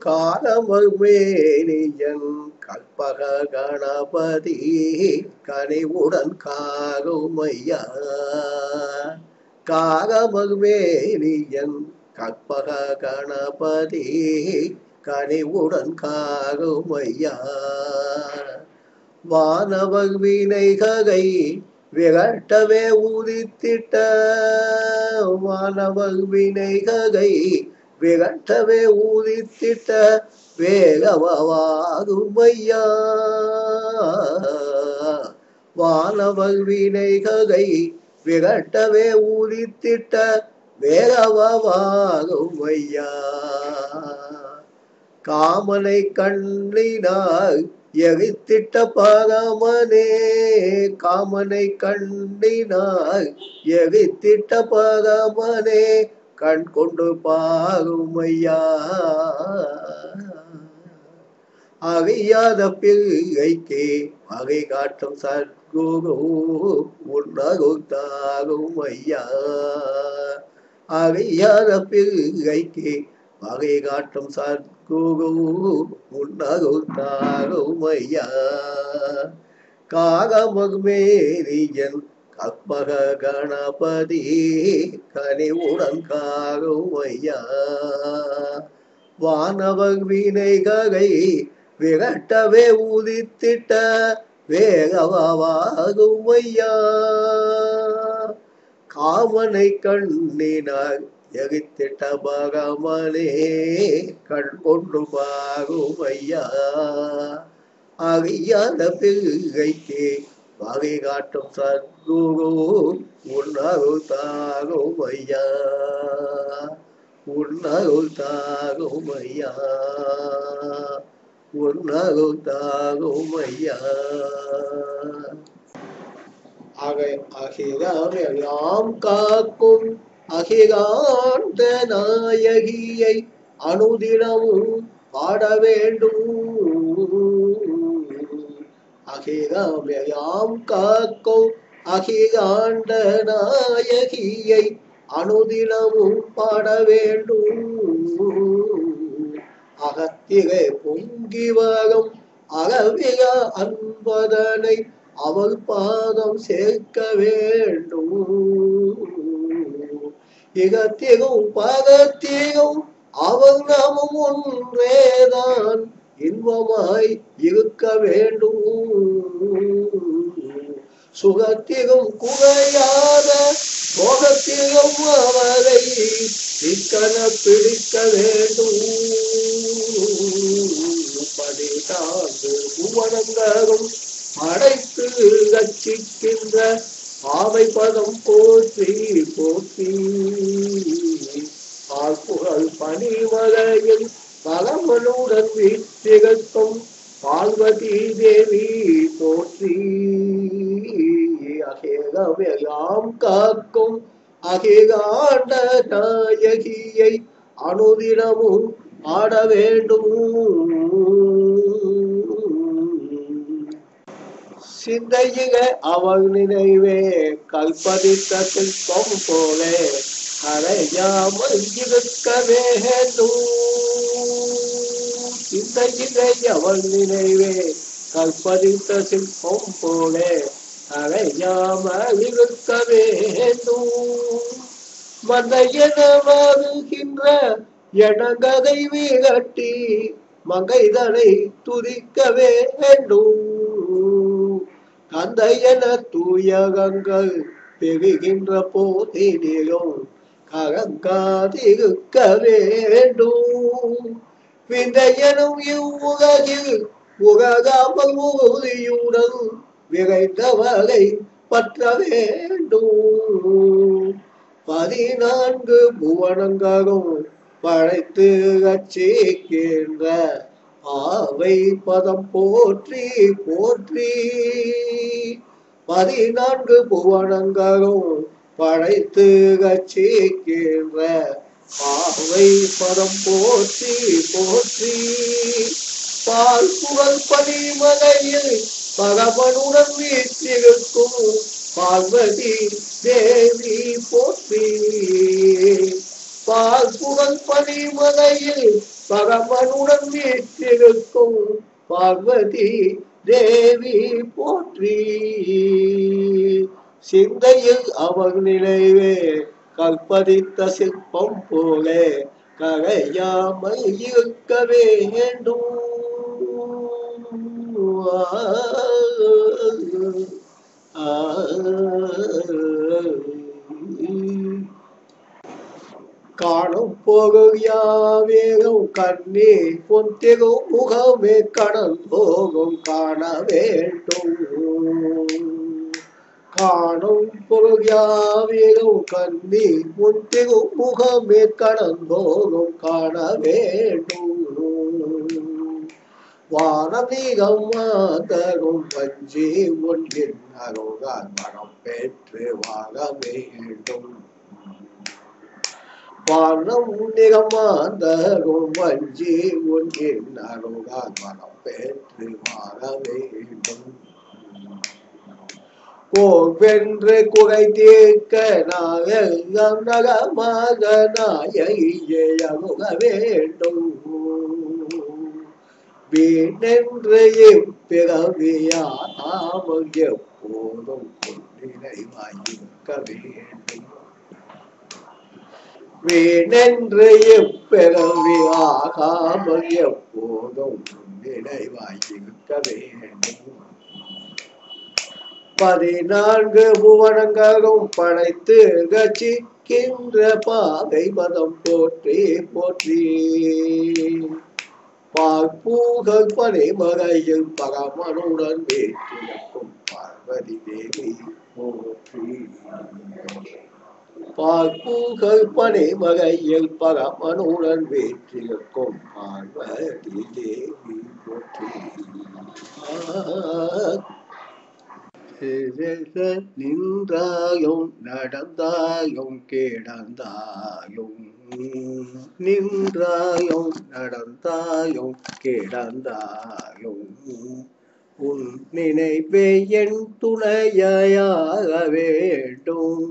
காலமேனியன் கற்பக கணபதி கனிவுடன் காகுமையா காகமேனியன் கற்பக கணபதி கனிவுடன் காகுமையா வானவர் வினைகை விரட்டவே உதித்திட்ட வானவர் வினைகை விரட்டவே ஊதித்திட்ட வேகவாகுமையா வானவல் வினைகை விகட்டவே ஊதித்திட்ட வேகவாகுமையா காமனை கண்ணினாய் எகித்திட்ட பகமனே காமனை கண்ணினாய் எகித்திட்ட பகமனே கண் கொண்டு பாருமையா. அறியாத பிள்ளைக்கு வகை காட்டும் சத்குரு உன்னகுத்தாகும் ஐயா அறியாத பிள்ளைக்கு வகை காட்டும் சத்குரு உன்னகுத்தாகும் ஐயா காகமகுமேரியன் கற்பக கணபதி கனிவுடன் காருமையா வானவர் வினைகை விரட்டவே உதித்திட்ட வேகவாகுமையா? காமனை கண்ணினார் எகித்திட்ட பகமனே கண் கொண்டு பாகுமையா? அறியாத பிள்ளைக்கு வகை காட்டும் சத்குரு உன்னருள் தாகும் ஐயா. உன்னருள் தாகும் ஐயா. உன்னருள் தாகும் ஐயா. அகை அகிலம் எல்லாம் காக்கும் அகிகாந்த நாயகியை அனுதினமும் பாட வேண்டும். அகிகாம் காக்கோ அகிகாண்ட நாயகியை அனுதினமும் பாட வேண்டும். அகத்திகை பொங்கி வரும் அகவிக அன்பதனை அவள் பாதம் சேர்க்க வேண்டும். இகத்திகும் பகத்திகும் அவள் நாமும் ஒன்றேதான். இன்பமாய் இருக்க வேண்டும். சுகத்திலும் குறையாத போகத்திலும் அவரை சிக்கன பிடிக்க வேண்டும். படித்தாண்டு புவனங்களும் அடைத்து ரட்சிக்கின்ற ஆவை பதம் போற்றி போற்றி. பால்புகழ் பனிமலையில் பலமனுடன் வீட்டிகத்தும் பார்வதி தேவி போற்றி. அகேகமெல்லாம் காக்கும் அகேகாண்ட நாயகியை அனுதினமும் ஆட வேண்டும் சிந்தையில அவள் நினைவே கல்பதித்த சிற்பம் போலே கரையாமல் இருக்க வேண்டும். சிந்தையிலே அவள் நினைவே கல்பதித்த சிற்பம் போல அறையாமல் இருக்க வேண்டும் மந்தையென வருகின்ற எனகதை விரட்டி மகைதனை துதிக்க வேண்டும் கந்தையன தூயகங்கள் பெறுகின்ற போதினிலும் கரங்காதிருக்க வேண்டும் விந்தையனும் இவ்வுலகில் உலகாமல் உறுதியுடன் விரைந்தவரை பற்ற வேண்டும். பதினான்கு புவனங்களும் படைத்து ரட்சிக்கின்ற ஆவை பதம் போற்றி போற்றி. பதினான்கு புவனங்களும் படைத்து ரட்சிக்கின்ற ஆவை பதம் போற்றி போற்றி. பால் புகழ் பனிமலையில் பகவனுடன் வீற்றிருக்கும் பார்வதி தேவி போற்றி. பால் புகழ் பனிமலையில் பகவனுடன் வீற்றிருக்கும் பார்வதி தேவி போற்றி. சிந்தையில் அவர் நினைவே கற்பதித்த சிற்பம் போல கரையாமல் இருக்க வேண்டும் காணும் போகும் யாவேகும் கண்ணே பொந்திரும் முகமே கடல் போகும் காண வேண்டும். காணும் பொருள் யாவேகும் கண்ணே முகமே கடல் காண வேண்டும் வானமீகம் மாதரும் வஞ்சி ஒன்றின் அருகால் மனம் பெற்று வாழ வேண்டும். வானம் நிகமாந்தரும் வஞ்சி ஒன்றின் அருகால் மனம் பெற்று வாழ வேண்டும். கோவென்று குறை தீர்க்க நாயகம் நகமாக நாயகியை அணுக வேண்டும். வீணென்று இப்பிறவியாமல் எப்போதும் நிறைவாயிருக்க வேண்டும். வீணென்று இப்பிறவியாகாமல் எப்போதும் நினைவாயிருக்க வேண்டும். பதினான்கு புவனங்களும் படைத்து கட்சிக்கின்ற பாதை மதம் போற்றி போற்றி. பார்ப்பூகள் பனைமறையில் பரமனுடன் வேற்றிருக்கும் பார்வதி தேவி போற்றி. பார்ப்பூகள் பனைமறையில் பரமனுடன் வேற்றிருக்கும் பார்வதி தேவி போற்றி. நின்றாயும் நடந்தாயும் கிடந்தாயும். நின்றாயும் நடந்தாயும் கிடந்தாயும். உன் நினைவே என் துணையாக வேண்டும்.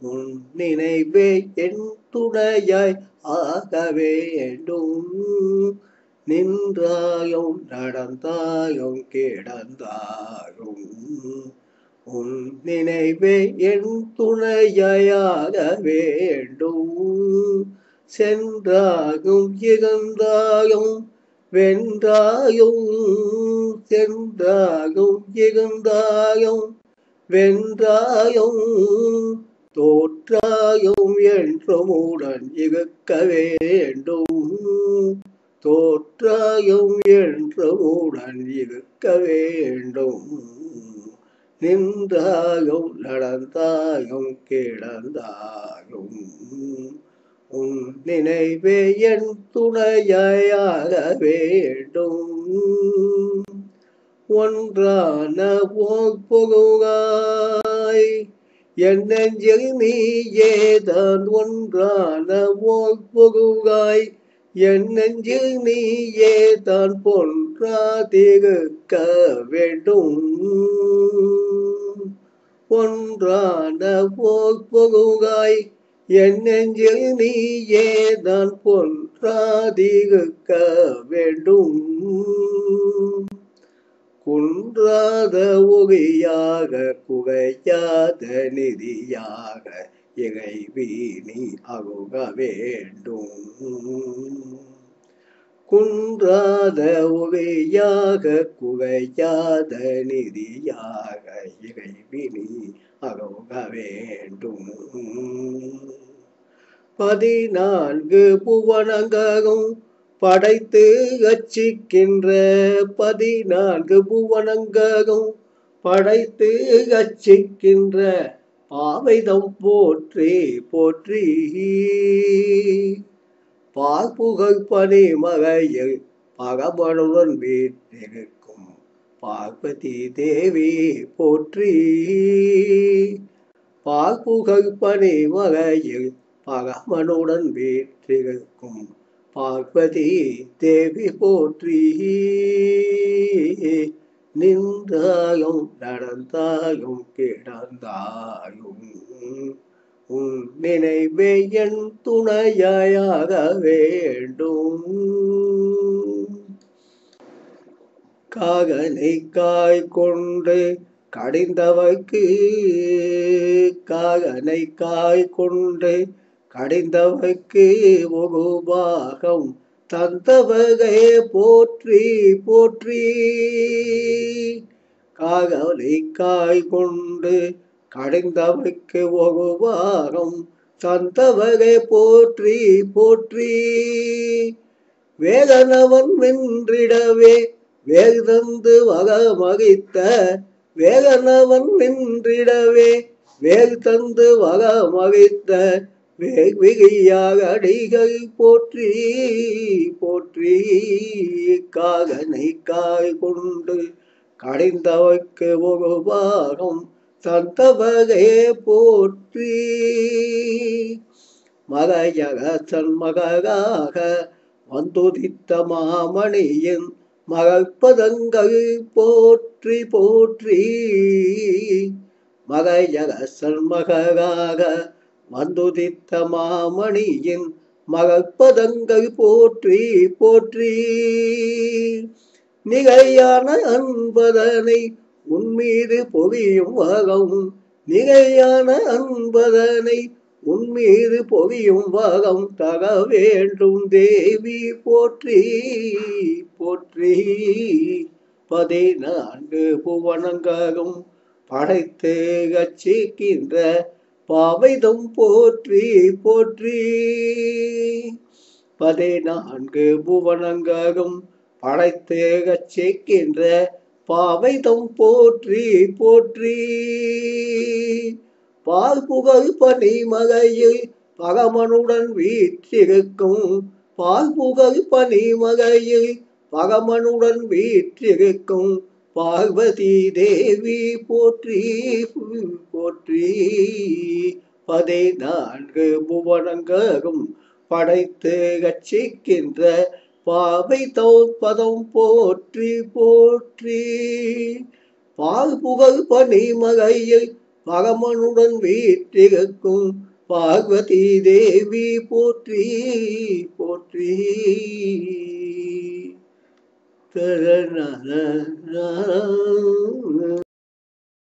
உன் நினைவே என் துணையாய் ஆக வேண்டும். நின்றாயும் நடந்தாயும் கிடந்தாயும். உன் நினைவே என் துணையாக வேண்டும். சென்றாயும் இகந்தாயும் வென்றாயும். சென்றாயும் இகந்தாயும் வென்றாயும். தோற்றாயும் என்றும் உடன் இருக்க வேண்டும். தோற்றாயும் என்றுமுடன் இருக்க வேண்டும். நின்றாயும் நடந்தாயும் கிடந்தாயும் உன் நினைவே என் துணையாக வேண்டும். ஒன்றான போகுகாய் என் நெஞ்சில் ஏதான்? ஒன்றான போகுகாய் என் நெஞ்சு நீயே தான் பொன்றா பொன்றாதிருக்க வேண்டும் ஒன்றான போகுகாய் என் நெஞ்சில் நீயே தான் பொன்றாதிருக்க வேண்டும் குன்றாத ஒளியாக குகையாத நிதியாக இகை வீணி அகுக வேண்டும். குன்றாத உவையாக குகையாத நிதியாக இகை வினி அகோக வேண்டும். பதினான்கு புவனங்களும் படைத்து கச்சிக்கின்ற பதினான்கு புவனங்களும் படைத்து கச்சிக்கின்ற பாவைதம் போற்றி போற்றி பார்ப்புகழ் பனிமகையில் பகவனுடன் வீட்டிருக்கும் பார்வதி தேவி போற்றி பார்ப்புகழ் பனிமகையில் பகவனுடன் வீற்றிருக்கும் பார்வதி தேவி போற்றி நின்றாயும் நடந்தாயும் கிடந்தாயும் உன் நினைவே என் துணையாக வேண்டும். காகனை காய் கொண்டு கடிந்தவைக்கு காகனை காய் கொண்டு கடிந்தவைக்கு ஒரு தந்தவகை போற்றி போற்றி. காகலை காய் கொண்டு கடைந்தவைக்கு ஒரு தந்தவகை போற்றி போற்றி. வேதனவன் நின்றிடவே வேதந்து வக மகித்த வேதனவன் வென்றிடவே வேல் தந்து வக மகித்த வெகுவிகையாக அடிகள் போற்றி போற்றி காகனை காய் கொண்டு கடைந்தவைக்கு ஒரு பாகம் போற்றி. மகையக சண்மகாக வந்துதித்த மாமணியின் மகப்பதங்கள் போற்றி போற்றி. மகையக சண்மகாக வந்துதித்த மாமணியின் மகப்பதங்கள் போற்றி போற்றி. நிகையான அன்பதனை உன்மீது பொவியும் வகம். நிகையான அன்பதனை உன்மீது பொவியும் வகம். தக வேண்டும் தேவி போற்றி போற்றி. பதினான்கு புவனங்களும் படைத்து கச்சிக்கின்ற பாவைதம் போற்றி போற்றி. பதினான்கு புவனங்ககம் படைத்தேகச் சேர்க்கின்ற பாவைதம் போற்றி போற்றி. பால் புகழ் பனி மகையில் பகமனுடன் வீற்றிருக்கும் பால் புகழ் பனி மகையில் பகமனுடன் வீற்றிருக்கும் பார்வதி தேவி போற்றி போற்றி. பதினான்கு புவனங்களும் படைத்து கட்சிக்கின்ற பாவை தௌப்பதம் போற்றி போற்றி. பால் புகழ் பனி மகையில் பகமனுடன் வீற்றிருக்கும் பார்வதி தேவி போற்றி போற்றி. da da na na na.